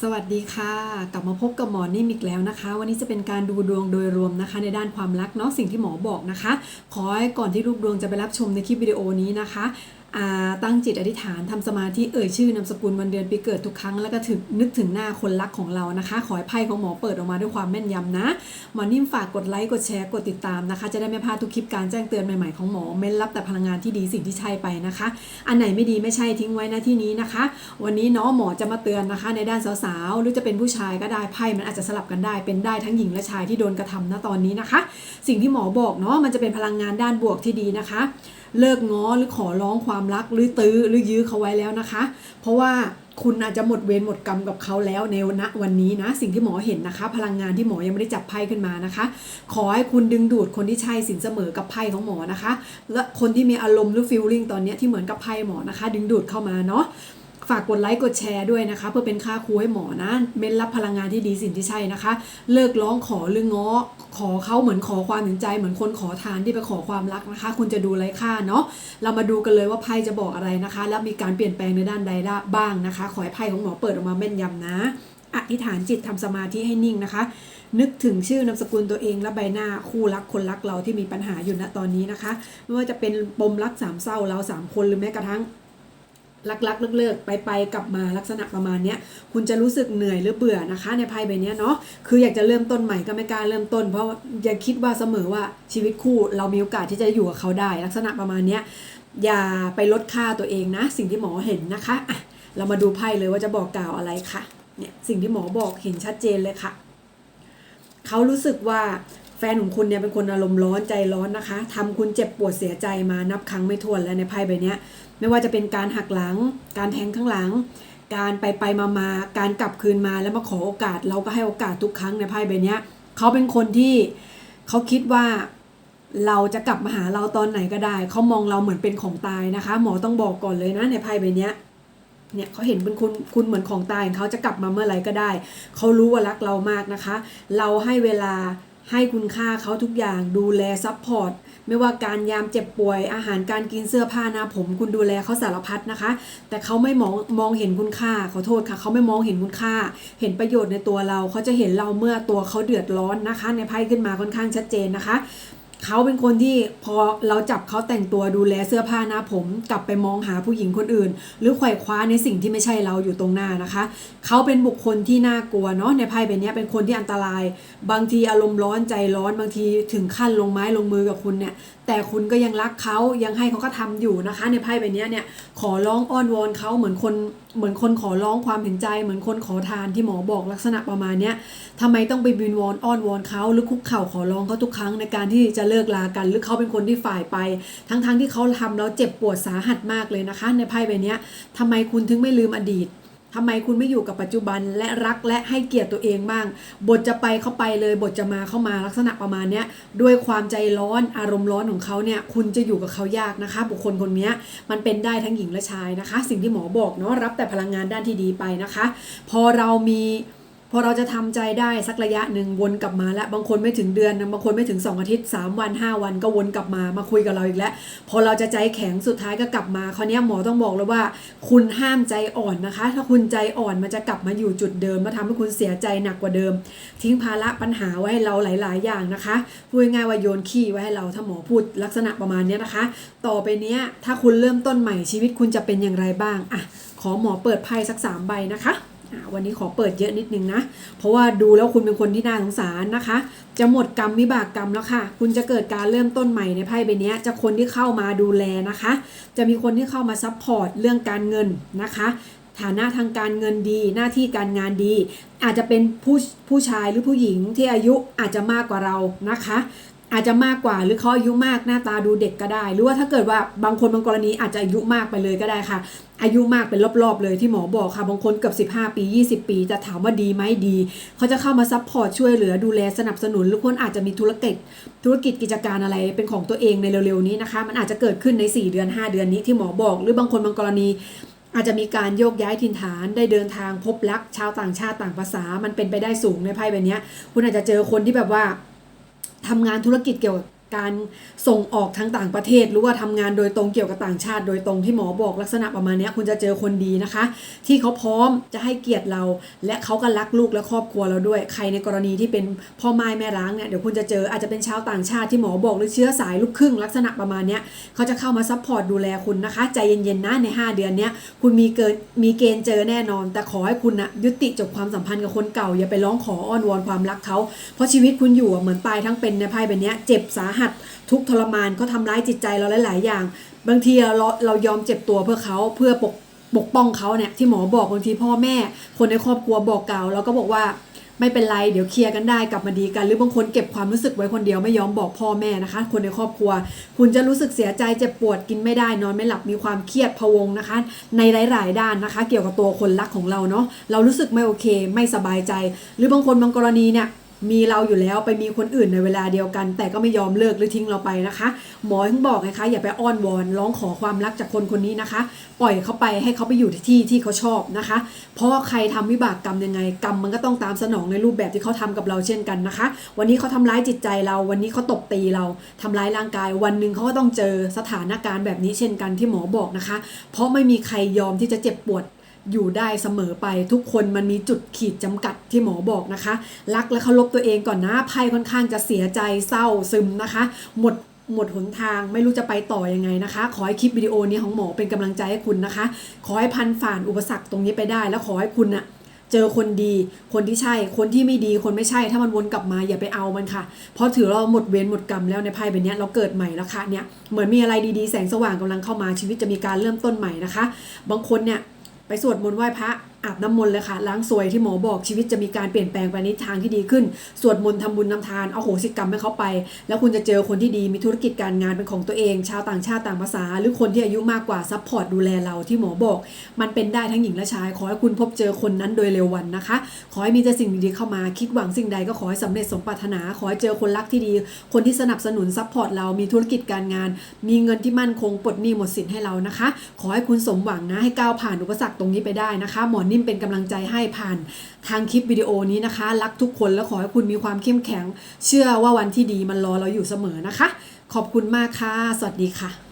สวัสดีค่ะ กลับมาพบกับหมอนิ่มอีกแล้วนะคะ วันนี้จะเป็นการดูดวงโดยรวมนะคะ ในด้านความรักเนาะสิ่งที่หมอบอกนะคะ ขอให้ก่อนที่ลูกดวงจะไปรับชมในคลิปวิดีโอนี้นะคะ ตั้งจิตอธิษฐานทำสมาธิเอ่ยชื่อนามสกุลวันเดือนปีเกิดทุกครั้งแล้วก็ถึงนึกถึงหน้าคนรักของเรานะคะ ขอให้ไพ่ของหมอเปิดออกมาด้วยความแม่นยำนะหมอนิ่มฝากกดไลค์กดแชร์กดติดตามนะคะ จะได้ไม่พลาดทุกคลิปการแจ้งเตือนใหม่ๆของหมอเม้นรับแต่พลังงานที่ดีสิ่งที่ใช่ไปนะคะ อันไหนไม่ดีไม่ใช่ทิ้งไว้น้าที่นี้นะคะ วันนี้เนาะหมอจะมาเตือนนะคะ ในด้านสาวๆหรือจะเป็นผู้ชายก็ได้ไพ่มันอาจจะสลับกันได้เป็นได้ทั้งหญิงและชายที่โดนกระทำณตอนนี้นะคะ สิ่งที่หมอบอกเนาะมันจะเป็นพลังงานด้านบวกที่ดีนะคะ เลิกง้อหรือขอร้องความรักหรือตื้อหรือยื้อเขาไว้แล้วนะคะ เพราะว่าคุณอาจจะหมดเวรหมดกรรมกับเขาแล้วในณวันนี้นะ สิ่งที่หมอเห็นนะคะ พลังงานที่หมอยังไม่ได้จับไพ่ขึ้นมานะคะ ขอให้คุณดึงดูดคนที่ใช่สินเสมอกับไพ่ของหมอนะคะ และคนที่มีอารมณ์หรือฟีลลิ่งตอนนี้ที่เหมือนกับไพ่หมอนะคะ ดึงดูดเข้ามาเนาะ ฝากกดไลค์กดแชร์ด้วยนะคะ เพื่อเป็นค่าครูให้หมอนะ เม้นรับพลังงานที่ดีสิ่งที่ใช่นะคะ เลิกร้องขอหรือง้อขอเขาเหมือนขอความถึงใจ เหมือนคนขอทานที่ไปขอความรักนะคะ คุณจะดูไร้ค่าเนาะเรามาดูกันเลยว่าไพ่จะบอกอะไรนะคะ แล้วมีการเปลี่ยนแปลงในด้านใดบ้างนะคะ ขอให้ไพ่ของหมอเปิดออกมาแม่นยำนะอธิษฐานจิตทำสมาธิให้นิ่งนะคะ นึกถึงชื่อนามสกุลตัวเองและใบหน้าคู่รักคนรักเราที่มีปัญหาอยู่ณตอนนี้นะคะไม่ว่าจะเป็นปมรักสามเศร้าเราสามคนหรือแม้กระทั่ง ลักลักเลิกเลิกไปไปกลับมาลักษณะประมาณเนี้ยคุณจะรู้สึกเหนื่อยหรือเบื่อนะคะ ในไพ่ใบนี้เนาะคืออยากจะเริ่มต้นใหม่ก็ไม่กล้าเริ่มต้น เพราะย่าคิดว่าเสมอว่าชีวิตคู่เรามีโอกาสที่จะอยู่กับเขาได้ ลักษณะประมาณเนี้ยอย่าไปลดค่าตัวเองนะ สิ่งที่หมอเห็นนะคะอะเรามาดูไพ่เลยว่าจะบอกกล่าวอะไรค่ะเนี่ยสิ่งที่หมอบอกเห็นชัดเจนเลยค่ะเขารู้สึกว่า ฟนของคุณเนี่ยเป็นคนอารมณ์ร้อนใจร้อนนะคะทำคุณเจ็บปวดเสียใจมานับครั้งไม่ถ้วนแล้วในไพ่ใบนี้ไม่ว่าจะเป็นการหักหลัง การแทงข้างหลัง การไปไปมามาการกลับคืนมาแล้วมาขอโอกาส เราก็ให้โอกาสทุกครั้งในไพ่ใบนี้เขาเป็นคนที่เขาคิดว่าเราจะกลับมาหาเราตอนไหนก็ได้ เขามองเราเหมือนเป็นของตายนะคะ หมอต้องบอกก่อนเลยนะในไพ่ใบนี้เนี่ยเขาเห็นเป็นคุณคุณเหมือนของตายของเขาจะกลับมาเมื่อไหร่ก็ได้ เขารู้ว่ารักเรามากนะคะ เราให้เวลา ให้คุณค่าเขาทุกอย่างดูแลซัพพอร์ตไม่ว่าการยามเจ็บป่วย อาหารการกินเสื้อผ้าหน้าผม คุณดูแลเขาสารพัดนะคะ แต่เขาไม่มองมองเห็นคุณค่าขอโทษค่ะ เขาไม่มองเห็นคุณค่า เห็นประโยชน์ในตัวเรา เขาจะเห็นเราเมื่อตัวเขาเดือดร้อนนะคะ ในไพ่ขึ้นมาค่อนข้างชัดเจนนะคะ เขาเป็นคนที่พอเราจับเขาแต่งตัวดูแลเสื้อผ้าหน้าผม กลับไปมองหาผู้หญิงคนอื่น หรือไขว่คว้าในสิ่งที่ไม่ใช่เราอยู่ตรงหน้านะคะ เขาเป็นบุคคลที่น่ากลัวเนาะในไพ่ใบเนี้ยเป็นคนที่อันตราย บางทีอารมณ์ร้อนใจร้อนบางทีถึงขั้นลงไม้ลงมือกับคุณเนี่ยแต่คุณก็ยังรักเขายังให้เขาก็ทำอยู่นะคะ ในไพ่ใบนี้เนี่ยขอร้องอ้อนวอนเขาเหมือนคนเหมือนคนขอร้องความเห็นใจ เหมือนคนขอทานที่หมอบอกลักษณะประมาณเนี้ยทำไมต้องไปบินวอนอ้อนวอนเขาหรือคุกเข่าขอร้องเขาทุกครั้งในการที่จะเลิกลากัน หรือเขาเป็นคนที่ฝ่ายไป ทั้งๆทที่เขาทำแล้วเจ็บปวดสาหัสมากเลยนะคะ ในไพ่ใบนี้ยทำไมคุณถึงไม่ลืมอดีต ทำไมคุณไม่อยู่กับปัจจุบันและรักและให้เกียรติตัวเองบ้าง บทจะไปเข้าไปเลย บทจะมาเข้ามาลักษณะประมาณเนี้ยด้วยความใจร้อนอารมณ์ร้อนของเขาเนี่ยคุณจะอยู่กับเขายากนะคะ บุคคลคนนี้มันเป็นได้ทั้งหญิงและชายนะคะ สิ่งที่หมอบอกเนาะรับแต่พลังงานด้านที่ดีไปนะคะ พอเรามี พอเราจะทำใจได้สักระยะหนึ่งวนกลับมาแล้วบางคนไม่ถึงเดือนบางคนไม่ถึง 2 อาทิตย์ 3 วัน 5 วันก็วนกลับมามาคุยกับเราอีกแล้ว พอเราจะใจแข็งสุดท้ายก็กลับมาคราวนี้หมอต้องบอกเลยว่า คุณห้ามใจอ่อนนะคะ ถ้าคุณใจอ่อนมันจะกลับมาอยู่จุดเดิมมาทำให้คุณเสียใจหนักกว่าเดิม ทิ้งภาระปัญหาไว้ให้เราหลาย ๆ อย่างนะคะพูดง่ายๆว่าโยนขี้ไว้ให้เราถ้าหมอพูดลักษณะประมาณนี้นะคะ ต่อไปนี้ถ้าคุณเริ่มต้นใหม่ชีวิตคุณจะเป็นอย่างไรบ้างอะขอหมอเปิดไพ่สักสามใบนะคะ วันนี้ขอเปิดเยอะนิดนึงนะ เพราะว่าดูแล้วคุณเป็นคนที่น่าสงสารนะคะ จะหมดกรรมวิบากกรรมแล้วค่ะ คุณจะเกิดการเริ่มต้นใหม่ในไพ่ใบนี้จะคนที่เข้ามาดูแลนะคะ จะมีคนที่เข้ามาซัพพอร์ตเรื่องการเงินนะคะฐานะทางการเงินดีหน้าที่การงานดี อาจจะเป็นผู้ผู้ชายหรือผู้หญิงที่อายุอาจจะมากกว่าเรานะคะ อาจจะมากกว่าหรือเขาอายุมากหน้าตาดูเด็กก็ได้ หรือว่าถ้าเกิดว่าบางคนบางกรณีอาจจะอายุมากไปเลยก็ได้ค่ะ อายุมากเป็นรอบๆเลยที่หมอบอกค่ะ บางคนเกือบ15 ปี 20 ปี จะถามว่าดีไหมดี เขาจะเข้ามาซัพพอร์ตช่วยเหลือดูแลสนับสนุน หรือคนอาจจะมีธุรกิจ ธุรกิจกิจการอะไรเป็นของตัวเองในเร็วๆนี้นะคะ มันอาจจะเกิดขึ้นใน 4 เดือน 5 เดือนนี้ที่หมอบอก หรือบางคนบางกรณีอาจจะมีการโยกย้ายถิ่นฐานได้เดินทางพบรักชาวต่างชาติต่างภาษา มันเป็นไปได้สูงในไพ่ใบนี้คุณอาจจะเจอคนที่แบบว่า ทำงานธุรกิจเกี่ยวกับ การส่งออกทางต่างประเทศ หรือว่าทำงานโดยตรงเกี่ยวกับต่างชาติ โดยตรงที่หมอบอกลักษณะประมาณนี้คุณจะเจอคนดีนะคะ ที่เขาพร้อมจะให้เกียรติเรา และเขาก็รักลูกและครอบครัวเราด้วย ใครในกรณีที่เป็นพ่อไม้แม่ร้างเนี่ยเดี๋ยวคุณจะเจออาจจะเป็นชาวต่างชาติที่หมอบอกหรือเชื้อสายลูกครึ่งลักษณะประมาณนี้เขาจะเข้ามาซัพพอร์ตดูแลคุณนะคะ ใจเย็นๆนะใน 5 เดือนเนี้ยคุณมีเกินมีเกณฑ์เจอแน่นอน แต่ขอให้คุณนะยุติจบความสัมพันธ์กับคนเก่าอย่าไปร้องขออ้อนวอนความรักเขาเพราะชีวิตคุณอยู่เหมือนตายทั้งเป็นในไพ่ใบนี้เจ็บสาหัสทุกทรมานเขาทำร้ายจิตใจเราหลาย ๆ อย่าง บางทีเราเรายอมเจ็บตัวเพื่อเขาเพื่อปกปกป้องเขาเนี่ยที่หมอบอกบางทีพ่อแม่ คนในครอบครัวบอกกล่าวเราก็บอกว่าไม่เป็นไรเดี๋ยวเคลียร์กันได้กลับมาดีกัน หรือบางคนเก็บความรู้สึกไว้คนเดียวไม่ยอมบอกพ่อแม่นะคะ คนในครอบครัว คุณจะรู้สึกเสียใจเจ็บปวดกินไม่ได้นอนไม่หลับมีความเครียดพะวงนะคะ ในหลาย ๆ ด้านนะคะ เกี่ยวกับตัวคนรักของเราเนาะเรารู้สึกไม่โอเค ไม่สบายใจ หรือบางคนบางกรณีเนี่ย มีเราอยู่แล้วไปมีคนอื่นในเวลาเดียวกัน แต่ก็ไม่ยอมเลิกหรือทิ้งเราไปนะคะ หมอถึงบอกนะคะอย่าไปอ้อนวอนร้องขอความรักจากคนคนนี้นะคะ ปล่อยเขาไปให้เขาไปอยู่ที่ที่เขาชอบนะคะ เพราะใครทำวิบากกรรมยังไงกรรมมันก็ต้องตามสนองในรูปแบบที่เขาทำกับเราเช่นกันนะคะ วันนี้เขาทำร้ายจิตใจเรา วันนี้เขาตบตีเราทำร้ายร่างกาย วันหนึ่งเขาก็ต้องเจอสถานการณ์แบบนี้เช่นกันที่หมอบอกนะคะ เพราะไม่มีใครยอมที่จะเจ็บปวด อยู่ได้เสมอไปทุกคนมันมีจุดขีดจำกัดที่หมอบอกนะคะ รักและเคารพตัวเองก่อนนะไพ่ค่อนข้างจะเสียใจเศร้าซึมนะคะ หมดหมดหนทางไม่รู้จะไปต่อยังไงนะคะ ขอให้คลิปวิดีโอนี้ของหมอเป็นกำลังใจให้คุณนะคะ ขอให้พันฝ่านอุปสรรคตรงนี้ไปได้ แล้วขอให้คุณน่ะเจอคนดี คนที่ใช่ คนที่ไม่ดีคนไม่ใช่ ถ้ามันวนกลับมาอย่าไปเอามันค่ะ เพราะถือเราหมดเวรหมดกรรมแล้วในไพ่ใบเนี้เราเกิดใหม่แล้วค่ะเนี่ยเหมือนมีอะไรดีๆแสงสว่างกำลังเข้ามาชีวิตจะมีการเริ่มต้นใหม่นะคะ บางคนเนี่ย สวดมนต์ไหว้พระ อาบน้ำมนต์เลยค่ะล้างซวยที่หมอบอกชีวิตจะมีการเปลี่ยนแปลงไปในทางที่ดีขึ้น สวดมนต์ทำบุญทำทานเอาโหสิกรรมให้เขาไป แล้วคุณจะเจอคนที่ดีมีธุรกิจการงานเป็นของตัวเอง ชาวต่างชาติต่างภาษา หรือคนที่อายุมากกว่าซัพพอร์ตดูแลเราที่หมอบอก มันเป็นได้ทั้งหญิงและชาย ขอให้คุณพบเจอคนนั้นโดยเร็ววันนะคะ ขอให้มีแต่สิ่งดีๆเข้ามาคิดหวังสิ่งใดก็ขอให้สำเร็จสมปรารถนา ขอให้เจอคนรักที่ดี คนที่สนับสนุนซัพพอร์ตเรามีธุรกิจการงาน มีเงินที่มั่นคงปลดหนี้หมดสินให้เรานะคะ ขอให้คุณสมหวังนะให้ก้าวผ่านอุปสรรคตรงนี้ไปได้นะคะหมอนิ่มเป็นกำลังใจให้ผ่านทางคลิปวิดีโอนี้นะคะ รักทุกคนและขอให้คุณมีความเข้มแข็ง เชื่อว่าวันที่ดีมันรอเราอยู่เสมอนะคะ ขอบคุณมากค่ะ สวัสดีค่ะ